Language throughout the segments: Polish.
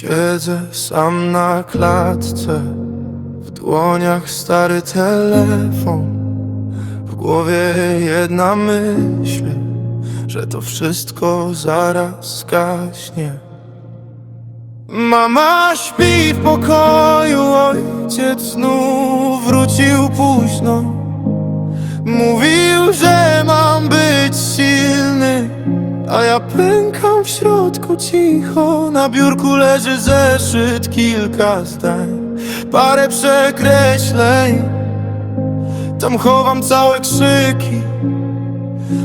Siedzę sam na klatce W dłoniach stary telefon. W głowie jedna myśl Że to wszystko zaraz gaśnie Mama śpi w pokoju Ojciec znów wrócił późno. Mówił, że mam być silny A ja pękam w środku cicho Na biurku leży zeszyt, kilka zdań. Parę przekreśleń. Tam chowam całe krzyki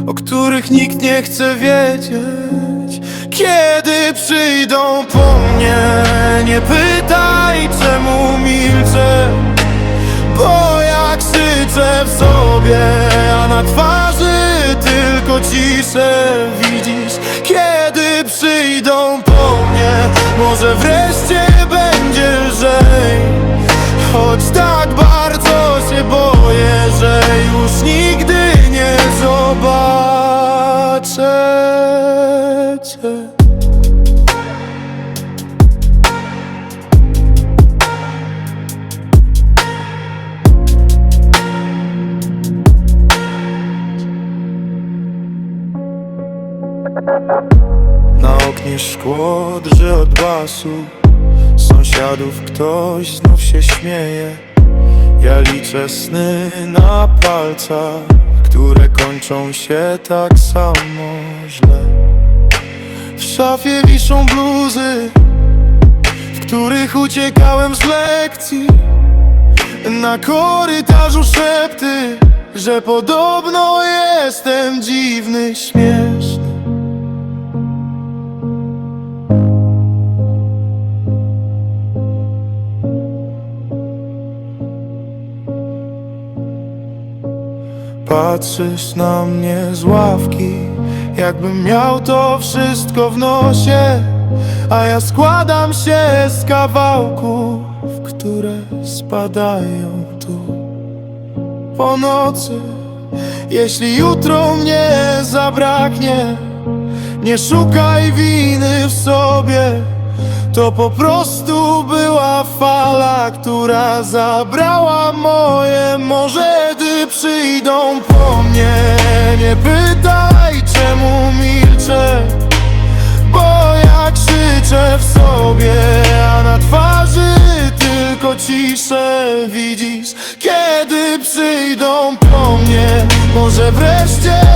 O których nikt nie chce wiedzieć. Kiedy przyjdą po mnie Nie pytaj czemu milczę. Bo jak krzyczę w sobie, a na twarzy tylko ciszę. Widzisz, kiedy przyjdą po mnie. Może wreszcie będzie lżej. Choć tak bardzo się boję, że już nigdy nie zobaczę cię Na oknie szkło drży od basu. Sąsiadów ktoś znów się śmieje. Ja liczę sny na palcach Które kończą się tak samo źle. W szafie wiszą bluzy W których uciekałem z lekcji. Na korytarzu szepty Że podobno jestem dziwny, śmieszny Patrzysz na mnie z ławki Jakbym miał to wszystko w nosie A ja składam się z kawałków Które spadają tu. Po nocy Jeśli jutro mnie zabraknie Nie szukaj winy w sobie. To po prostu była fala, która zabrała moje Może przyjdą po mnie. Nie pytaj czemu milczę Bo jak krzyczę w sobie A na twarzy tylko ciszę. Widzisz, kiedy przyjdą po mnie Może wreszcie